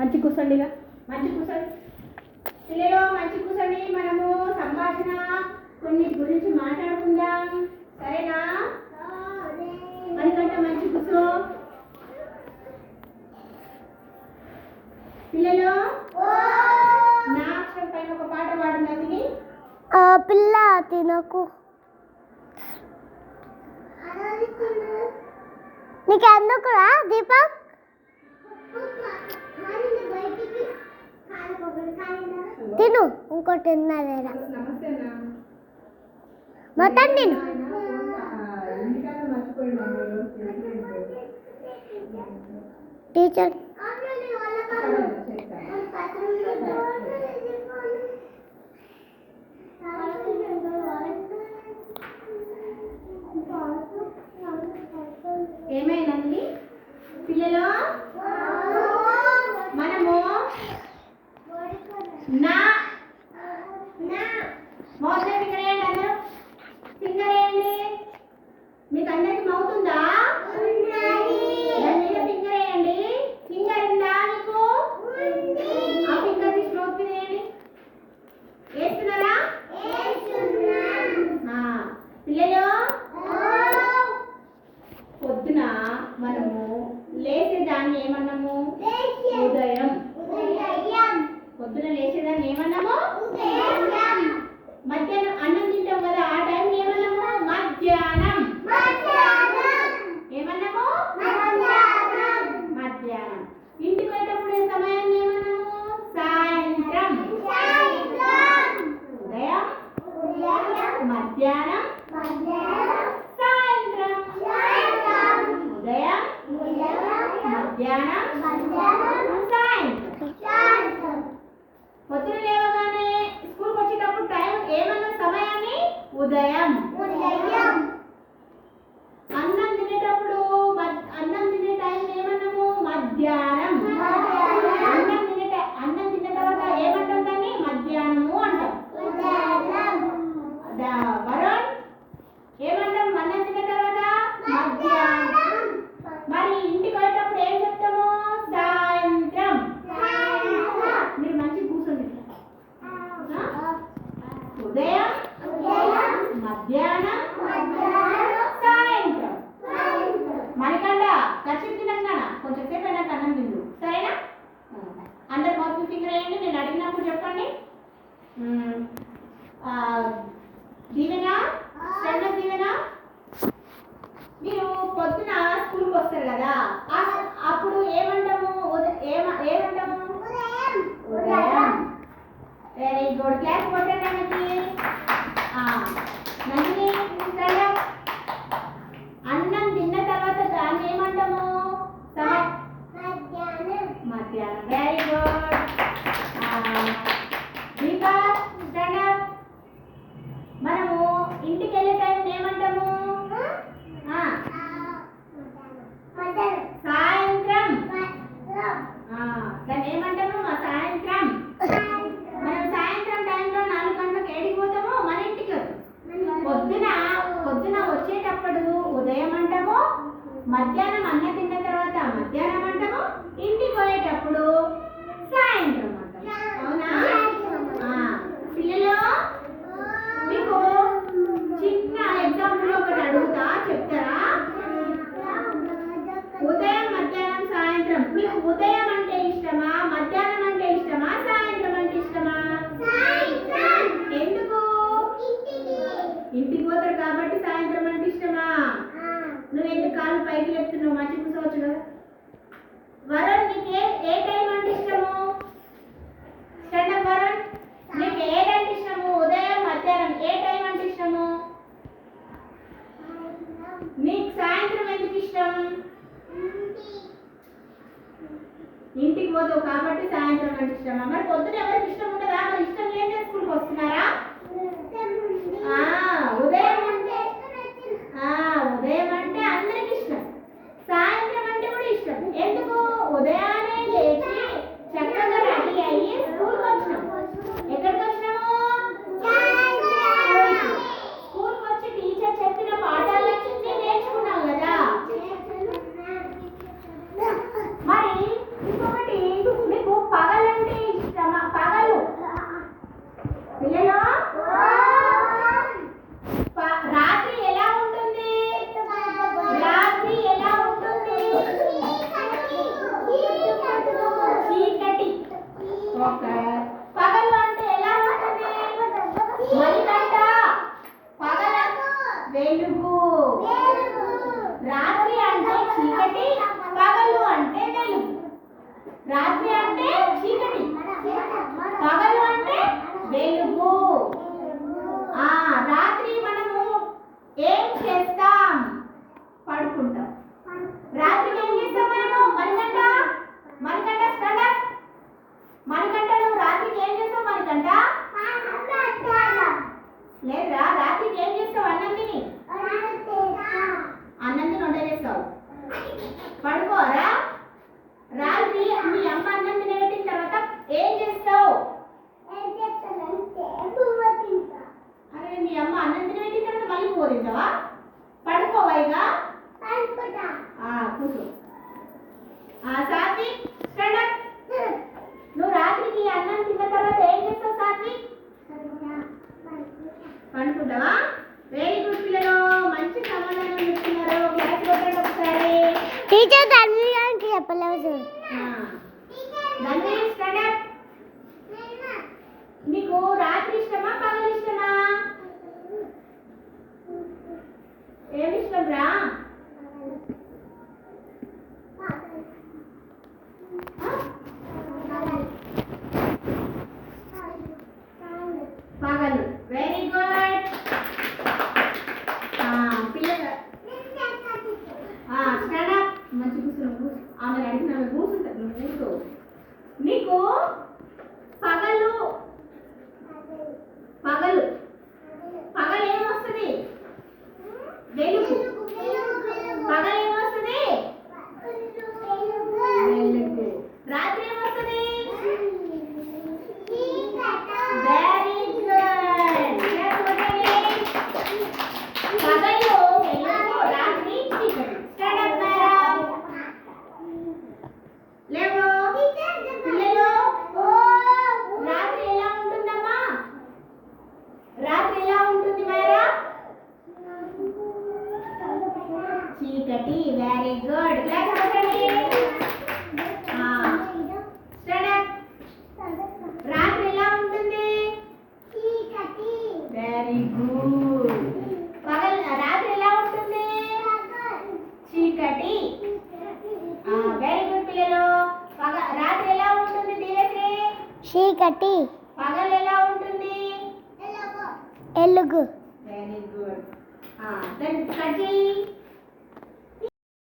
మంచి కూర్చోండిగా మంచి కూర్చోండి పిల్లలు మంచి కూర్చోండి మనము సంభాషణ కొన్ని గురించి మాట్లాడుకుందాం. సరేనా? మనకంటే మంచి కూర్చో పిల్లలు నా అక్షరం పైన ఒక పాట పాడినందుకు ఆ పిల్ల తినకు. నీకు ఎందుకురా ఇంకోటి అన్న. మొత్తం తిను. టీచర్. ఏమైందండి? పిల్లలు? మనము? నా మొదటి ఫింగర్ వేయండి అందరూ ఫింగర్ వేయండి మీకు అందరికి మౌతుందా దాని మీద ఫింగర్ వేయండి ఫింగర్ ఉందా మీకు ఆ ఫింగర్ తీసి నోట్ మీద వేయండి వేస్తున్నారా ఆ, పిల్లలు పొద్దున మనము లేచేదాన్ని ఏమన్నాము ఉదయం పొద్దున లేచేదాన్ని ఏమన్నాము మధ్యాహ్నం అన్నం తింటాం కదా ఆ టైం ఏమన్నాము మధ్యాహ్నం ఏమన్నాము మధ్యాహ్నం ఇంటికి వెళ్ళేటప్పుడు ఏ సమయాన్ని ఏమన్నాము సాయంత్రం ఉదయం మధ్యాహ్నం సాయంత్రం ఉదయం మధ్యాహ్నం సాయంత్రం పొద్దున లేవగానే స్కూల్కి వచ్చేటప్పుడు టైం ఏమన్నా సమయాన్ని ఉదయం అన్నం తినేటప్పుడు మద్- అన్నం తినే టైం ఏమన్నాము మధ్యాహ్నం అన్నం తినే టై- అన్నం తిన్న తర్వాత ఏమంటాం దాన్ని మధ్యాహ్నము అంటాం దా- వరుణ్ ఏమంటాం అన్నం తిన్న తర్వాత మధ్యాహ్నం మరి ఇంటికి వెళ్ళేటప్పుడు ఏం చెప్తాము సాయంత్రం మీరు మంచి కూర్చోండి ఆ? ఉదయం మధ్యాహ్నం సాయంత్రం. మనకండ ఖర్చు తినంగా కొంచెం సేపు అయినాక అన్నం తిందు సరేనా? అందరు మొత్తం ఫిగర్ వేయండి నేను అడిగినప్పుడు చెప్పండి. దీవెన? శ్రమ దీవెన? మీరు పొద్దున స్కూల్కి వస్తారు కదా అప్పుడు ఏమంటాము? ఏమంటాము? ఉదయం. వెరీ గుడ్ క్లాస్ కొట్టండి ఆమెకి ఆ, నందిని stand up. అన్నం తిన్న తర్వాత దాన్ని ఏమంటాము సమ- మధ్యాహ్నం very good Deepa stand up మనము ఇంటికి వెళ్ళే టైం ఏమంటాము ఆ, సాయంత్రం ఆ, దాన్ని ఏమంటాము మా సాయంత్రం మనం సాయంత్రం టైంలో నాలుగు గంటలకు ఏడికి పోతాము మన ఇంటికి పొద్దున పొద్దున వచ్చేటప్పుడు ఉదయం అంటాము మధ్యాహ్నం అన్న తిన్న తర్వాత మధ్యాహ్నం అంటాము ఇంటికి పోయేటప్పుడు సాయంత్రం అంటాము అవునా ఆ, పిల్లలు మీకు చిన్న ఎగ్జాంపుల్ ఒకటి అడుగుతా చెప్తారా ఉదయం మధ్యాహ్నం సాయంత్రం మీకు ఉదయం అంటే ఇష్టమా మధ్యాహ్నం అంటే ఇష్టమా సాయంత్రం అంటే ఇష్టమా ఎందుకు ఇంటికి పోతారు కాబట్టి సాయంత్రం అంటే ఇష్టమా నువ్వు ఎందుకు కాళ్ళు పైకి లేపుతున్నావు మంచి కూర్చోవచ్చు కదా? వరుణ్ నీకు ఏ ఏ టైం అంటే ఇష్టము? స్టాండ్ వరుణ్ నీకు ఏదంటే ఇష్టము? ఉదయం మధ్యాహ్నం ఏ టైం అంటే ఇష్టము? నీకు సాయంత్రం ఎందుకు ఇష్టం? ఇంటికి పోతావు కాబట్టి సాయంత్రం అంటే ఇష్టమా? మరి పొద్దున ఎవరికి ఇష్టం ఉంటుందా మరి ఇష్టం లేదే స్కూల్కి వస్తున్నారా ఆ, ఉదయం అంటే ఆ, ఉదయం అంటే అందరికి ఇష్టం సాయంత్రం అంటే కూడా ఇష్టం ఎందుకు ఉదయాన్నే లేచి చక్కగా రెడీ అయ్యి స్కూల్కి వచ్చినాం ఎక్కడికి వచ్చినాము స్కూల్కి వచ్చి టీచర్ చెప్పిన పాఠాలన్నీ నేర్చుకున్నాం కదా మరి ఇంకొకటి మీకు ఓకే పగలు అంటే ఎలా ఉంటుంది మణికంఠ పగల వెలుగు రాత్రి అంటే చీకటి పగలు అంటే వెలుగు. రాత్రి అంటే చీకటి పగలు అంటే వెలుగు ఆ రాత్రి మనము ఏం చేస్తాం పడుకుంటాం రాత్రికి ఏం చేస్తాం మనము మణికంఠ మణికంఠ స్టార్ట్ మణికంఠ నువ్వు రాత్రికి ఏం చేస్తావు మణికంఠ లేదురా రాత్రికి ఏం చేస్తావు అన్నం తిని అన్నం తిని వంట చేస్తావు పడుకోరా రాత్రి మీ అమ్మ అన్నం తినబెట్టిన తర్వాత ఏం చేస్తావు అరే మీ అమ్మ అన్నం తినబెట్టిన తర్వాత మళ్ళీ పోదింటావా ఆ, కూర్చో. సాత్విక్ స్టాండ్ నువ్వు రాత్రికి అన్నం తిన్న తర్వాత ఏం చేస్తావు సాత్విక్ పండుకుంటావా? వెరీ గుడ్ పిల్లలు. మంచి సమాధానం చెప్తున్నారు. క్లాస్ కొట్టండి ఒకసారి. టీచర్ చెప్పలేవు చూడు. దండి స్టాండ్ నీకు రాత్రి ఇష్టమా పగలు ఇష్టమా? ఏమి ఇష్టం రా? పగలు. వెరీ గుడ్ పిల్లలు. స్టాండ్ అప్ మంచి కూర్చున్నావు ఆమె అడిగిన కూర్చుంటారు నువ్వు కూర్చో. నీకు పగలు. పగలు. పగలు ఏమొస్తుంది? వెలుగు పగలు ఏమొస్తుంది వెలుగు రాత్రి ఏమొస్తుంది వెరీ గుడ్ పగలు వెలుగు రాత్రి చీకటి స్టాండ్ అప్ మేడం లేవు పిల్లలు రాత్రి ఎలా ఉంటుందమ్మా రాత్రి ఎలా ఉంటుంది మేరా చీకటి వెరీ గుడ్ రాత్రి ఎలా ఉంటుంది? వెరీ గుడ్ పగల్ రాత్రి ఎలా ఉంటుంది? చీకటి. వెరీ గుడ్ పిల్లలు. పగ రాత్రి ఎలా ఉంటుంది దివ్యశ్రీ చీకటి. పగలు ఎలా ఉంటుంది? ఎలుగు. వెరీ గుడ్ దాన్ని కట్ చేయి.